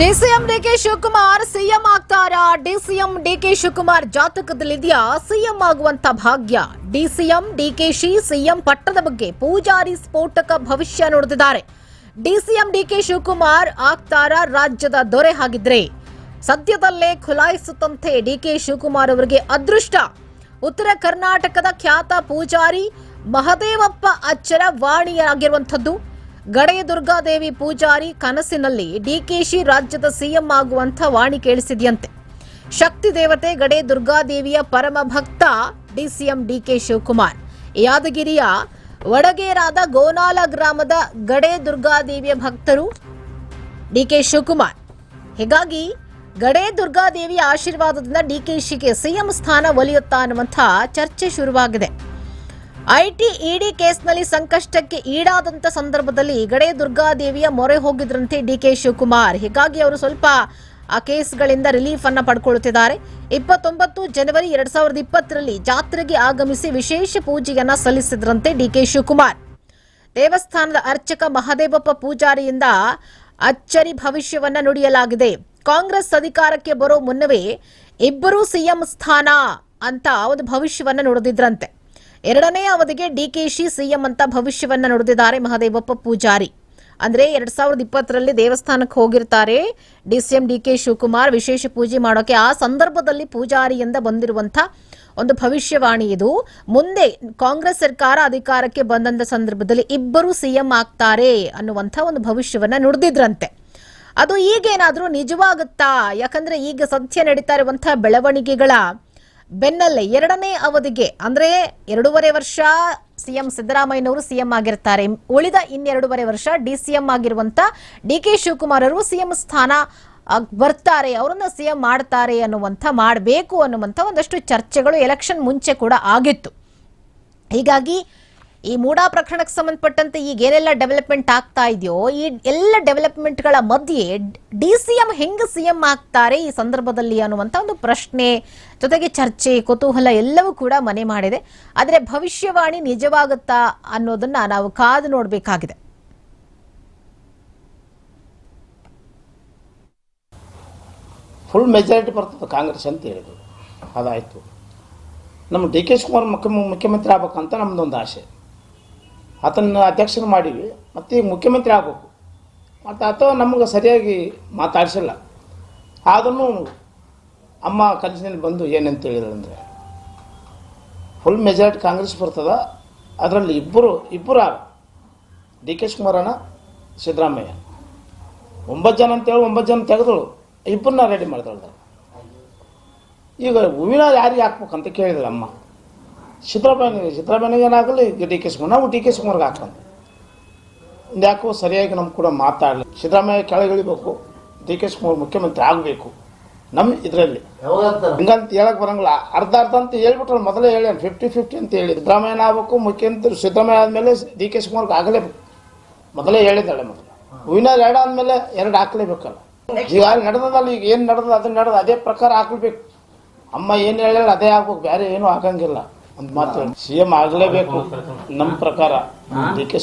DCM DK Shivakumar CM ಆಗ್ತಾರಾ? DCM DK Shivakumar ಜಾತಕದಲ್ಲಿದೆಯಾ? CM ಆಗುವಂತ ಭಾಗ್ಯ. ಡಿಸಿಎಂ ಡಿಕೆಶಿ ಸಿಎಂ ಪಟ್ಟದ ಬಗ್ಗೆ ಪೂಜಾರಿ ಸ್ಫೋಟಕ ಭವಿಷ್ಯ ನೋಡುತ್ತಿದ್ದಾರೆ. ಡಿಸಿಎಂ ಡಿಕೆ ಶಿವಕುಮಾರ್ ಆಗ್ತಾರಾ ರಾಜ್ಯದ ದೊರೆ ಹಾಗಿದ್ರೆ? ಸದ್ಯದಲ್ಲೇ ಖುಲಾಯಿಸುತ್ತಂತೆ ಡಿಕೆ ಶಿವಕುಮಾರ್ ಅವರಿಗೆ ಅದೃಷ್ಟ. ಉತ್ತರ ಕರ್ನಾಟಕದ ಖ್ಯಾತ ಪೂಜಾರಿ ಮಹದೇವಪ್ಪ ಅಚ್ಚರ ವಾಣಿಯಾಗಿರುವಂಥದ್ದು. ಗಡೆ ದುರ್ಗಾದೇವಿ ಪೂಜಾರಿ ಕನಸಿನಲ್ಲಿ ಡಿಕೆಶಿ ರಾಜ್ಯದ ಸಿಎಂ ಆಗುವಂಥ ವಾಣಿ ಕೇಳಿಸಿದೆಯಂತೆ. ಶಕ್ತಿ ದೇವತೆ ಗಡೆ ದುರ್ಗಾದೇವಿಯ ಪರಮ ಭಕ್ತ ಡಿಸಿಎಂ ಡಿಕೆ ಶಿವಕುಮಾರ್. ಯಾದಗಿರಿಯ ವಡಗೇರಾದ ಗೋನಾಲ ಗ್ರಾಮದ ಗಡೆ ದುರ್ಗಾದೇವಿಯ ಭಕ್ತರು ಡಿಕೆ ಶಿವಕುಮಾರ್. ಹೀಗಾಗಿ ಗಡೆ ದುರ್ಗಾದೇವಿಯ ಆಶೀರ್ವಾದದಿಂದ ಡಿಕೆಶಿಗೆ ಸಿಎಂ ಸ್ಥಾನ ಒಲಿಯುತ್ತಾ ಅನ್ನುವಂಥ ಚರ್ಚೆ ಶುರುವಾಗಿದೆ. ಐಟಿ ಇಡಿ ಕೇಸ್ನಲ್ಲಿ ಸಂಕಷ್ಟಕ್ಕೆ ಈಡಾದಂತ ಸಂದರ್ಭದಲ್ಲಿ ಗಡೆ ದುರ್ಗಾದೇವಿಯ ಮೊರೆ ಹೋಗಿದ್ರಂತೆ ಡಿಕೆ ಶಿವಕುಮಾರ್. ಹೀಗಾಗಿ ಅವರು ಸ್ವಲ್ಪ ಆ ಕೇಸ್ಗಳಿಂದ ರಿಲೀಫ್ ಅನ್ನ ಪಡ್ಕೊಳ್ಳುತ್ತಿದ್ದಾರೆ ಇಪ್ಪತ್ತೊಂಬತ್ತು ಜನವರಿ ಎರಡ್ ಸಾವಿರದ ಇಪ್ಪತ್ತರಲ್ಲಿ ಜಾತ್ರೆಗೆ ಆಗಮಿಸಿ ವಿಶೇಷ ಪೂಜೆಯನ್ನ ಸಲ್ಲಿಸಿದ್ರಂತೆ ಡಿಕೆ ಶಿವಕುಮಾರ್. ದೇವಸ್ಥಾನದ ಅರ್ಚಕ ಮಹದೇವಪ್ಪ ಪೂಜಾರಿಯಿಂದ ಅಚ್ಚರಿ ಭವಿಷ್ಯವನ್ನ ನುಡಿಯಲಾಗಿದೆ. ಕಾಂಗ್ರೆಸ್ ಅಧಿಕಾರಕ್ಕೆ ಬರೋ ಮುನ್ನವೇ ಇಬ್ಬರೂ ಸಿಎಂ ಸ್ಥಾನ ಅಂತ ಒಂದು ಭವಿಷ್ಯವನ್ನ ನುಡಿದಿದ್ರಂತೆ. ಎರಡನೇ ಅವಧಿಗೆ ಡಿಕೆಶಿ ಸಿಎಂ ಅಂತ ಭವಿಷ್ಯವನ್ನ ನುಡಿದಿದ್ದಾರೆ ಮಹದೇವಪ್ಪ ಪೂಜಾರಿ. ಅಂದ್ರೆ ಎರಡ್ ಸಾವಿರದ ಇಪ್ಪತ್ತರಲ್ಲಿ ದೇವಸ್ಥಾನಕ್ಕೆ ಹೋಗಿರ್ತಾರೆ ಡಿಸಿಎಂ ಡಿಕೆ ಶಿವಕುಮಾರ್. ವಿಶೇಷ ಪೂಜೆ ಮಾಡೋಕೆ ಆ ಸಂದರ್ಭದಲ್ಲಿ ಪೂಜಾರಿಯಿಂದ ಬಂದಿರುವಂತ ಒಂದು ಭವಿಷ್ಯವಾಣಿ ಇದು. ಮುಂದೆ ಕಾಂಗ್ರೆಸ್ ಸರ್ಕಾರ ಅಧಿಕಾರಕ್ಕೆ ಬಂದಂತ ಸಂದರ್ಭದಲ್ಲಿ ಇಬ್ಬರು ಸಿಎಂ ಆಗ್ತಾರೆ ಅನ್ನುವಂಥ ಒಂದು ಭವಿಷ್ಯವನ್ನ ನುಡಿದಿದ್ರಂತೆ. ಅದು ಈಗೇನಾದ್ರೂ ನಿಜವಾಗುತ್ತಾ? ಯಾಕಂದ್ರೆ ಈಗ ಸದ್ಯ ನಡೀತಾ ಇರುವಂತಹ ಬೆಳವಣಿಗೆಗಳ ಬೆನ್ನಲ್ಲೇ ಎರಡನೇ ಅವಧಿಗೆ, ಅಂದ್ರೆ ಎರಡೂವರೆ ವರ್ಷ ಸಿಎಂ ಸಿದ್ದರಾಮಯ್ಯನವರು ಸಿಎಂ ಆಗಿರ್ತಾರೆ. ಉಳಿದ ಇನ್ನೆರಡೂವರೆ ವರ್ಷ ಡಿ ಸಿಎಂ ಆಗಿರುವಂತ ಡಿ ಕೆ ಶಿವಕುಮಾರ್ ಅವರು ಸಿಎಂ ಸ್ಥಾನ ಬರ್ತಾರೆ. ಅವರನ್ನ ಸಿಎಂ ಮಾಡ್ತಾರೆ ಅನ್ನುವಂಥ, ಮಾಡಬೇಕು ಅನ್ನುವಂಥ ಒಂದಷ್ಟು ಚರ್ಚೆಗಳು, ಎಲೆಕ್ಷನ್ ಮುಂಚೆ ಕೂಡ ಆಗಿತ್ತು. ಹೀಗಾಗಿ ಈ ಮೂಡಾ ಪ್ರಕರಣಕ್ಕೆ ಸಂಬಂಧಪಟ್ಟಂತೆ ಈಗ ಏನೆಲ್ಲ ಡೆವಲಪ್ಮೆಂಟ್ ಆಗ್ತಾ ಇದೆಯೋ, ಈ ಎಲ್ಲ ಡೆವಲಪ್ಮೆಂಟ್ಗಳ ಮಧ್ಯೆ ಡಿ ಸಿ ಎಂ ಹೆಂಗೆ ಸಿ ಎಂ ಆಗ್ತಾರೆ ಈ ಸಂದರ್ಭದಲ್ಲಿ ಅನ್ನುವಂಥ ಒಂದು ಪ್ರಶ್ನೆ ಜೊತೆಗೆ ಚರ್ಚೆ, ಕುತೂಹಲ ಎಲ್ಲವೂ ಕೂಡ ಮನೆ ಮಾಡಿದೆ. ಆದರೆ ಭವಿಷ್ಯವಾಣಿ ನಿಜವಾಗುತ್ತಾ ಅನ್ನೋದನ್ನ ನಾವು ಕಾದು ನೋಡಬೇಕಾಗಿದೆ. ಫುಲ್ ಮೆಜಾರಿಟಿ ಬರ್ತದೆ ಕಾಂಗ್ರೆಸ್ ಅಂತ ಹೇಳಿದ್ರು. ಅದಾಯಿತು. ನಮ್ಮ ಡಿ ಕೆ ಶಿವಕುಮಾರ್ ಮುಖ್ಯ ಮುಖ್ಯಮಂತ್ರಿ ಆಗ್ಬೇಕಂತ ನಮ್ಮದೊಂದು ಆಸೆ. ಆತನ ಅಧ್ಯಕ್ಷರು ಮಾಡೀವಿ ಮತ್ತು ಮುಖ್ಯಮಂತ್ರಿ ಆಗಬೇಕು. ಮತ್ತು ಆತ ನಮಗೆ ಸರಿಯಾಗಿ ಮಾತಾಡಿಸಿಲ್ಲ. ಆದ್ರೂ ಅಮ್ಮ ಕನಸಿನಲ್ಲಿ ಬಂದು ಏನಂತ ಹೇಳಿದ್ರಂದರೆ ಫುಲ್ ಮೆಜಾರಿಟಿ ಕಾಂಗ್ರೆಸ್ ಬರ್ತದ. ಅದರಲ್ಲಿ ಇಬ್ಬರು ಇಬ್ಬರು ಡಿ ಕೆ ಶಿವಕುಮಾರಣ್ಣ ಸಿದ್ದರಾಮಯ್ಯ. ಒಂಬತ್ತು ಜನ ಅಂತೇಳಿ ಒಂಬತ್ತು ಜನ ತೆಗೆದಳು. ಇಬ್ಬರನ್ನ ರೆಡಿ ಮಾಡಿದಳು ಈಗ ಹೂವಿನ ಯಾರಿಗೆ ಹಾಕ್ಬೇಕಂತ ಕೇಳಿದ್ರು ಅಮ್ಮ. ಸಿದ್ದರಾಮಯ್ಯ ಸಿದ್ದರಾಮಯ್ಯ ಏನಾಗಲಿ ಈಗ ಡಿ ಕೆ ಶಿವಕುಮಾರ್ ನಾವು ಡಿ ಕೆ ಶಿವಕುಮಾರ್ಗೆ ಹಾಕೊಂಡು ಯಾಕೋ ಸರಿಯಾಗಿ ನಮ್ಗೆ ಕೂಡ ಮಾತಾಡಲಿ. ಸಿದ್ದರಾಮಯ್ಯ ಕೆಳಗಿಳಿಬೇಕು ಡಿ ಕೆ ಶಿವಕುಮಾರ್ ಮುಖ್ಯಮಂತ್ರಿ ಆಗಬೇಕು. ನಮ್ಮ ಇದರಲ್ಲಿ. ಹಿಂಗಂತ ಹೇಳಕ್ ಬರಂಗಿಲ್ಲ. ಅರ್ಧ ಅರ್ಧ ಅಂತ ಹೇಳ್ಬಿಟ್ರೆ ಮೊದಲೇ ಹೇಳಿ ಫಿಫ್ಟಿ ಫಿಫ್ಟಿ ಅಂತ ಹೇಳಿ. ಸಿದ್ದರಾಮಯ್ಯನ ಆಗಬೇಕು? ಮುಖ್ಯಮಂತ್ರಿ ಸಿದ್ದರಾಮಯ್ಯ ಆದಮೇಲೆ ಡಿ ಕೆ ಶಿವಕುಮಾರ್ಗೆ ಆಗಲೇಬೇಕು. ಮೊದಲೇ ಹೇಳಿದ್ದಾಳೆ ಮೊದಲು. ಹೂವಿನ ಎರಡು ಆದಮೇಲೆ ಎರಡು ಹಾಕ್ಲೇಬೇಕಲ್ಲ. ಈಗ ನಡೆದದಲ್ಲ ಈಗ ಏನು ನಡೆದ ಅದನ್ನ ನಡೆದ ಅದೇ ಪ್ರಕಾರ ಹಾಕ್ಲೇಬೇಕು ಅಮ್ಮ ಏನು ಹೇಳ ಅದೇ ಆಗ್ಬೇಕು. ಬೇರೆ ಏನೂ ಆಗಂಗಿಲ್ಲ. ಒಂದು ಮಾತು. ಸಿ ಎಂ ಆಗಲೇಬೇಕು. ನಮ್ಮ ಪ್ರಕಾರ. D K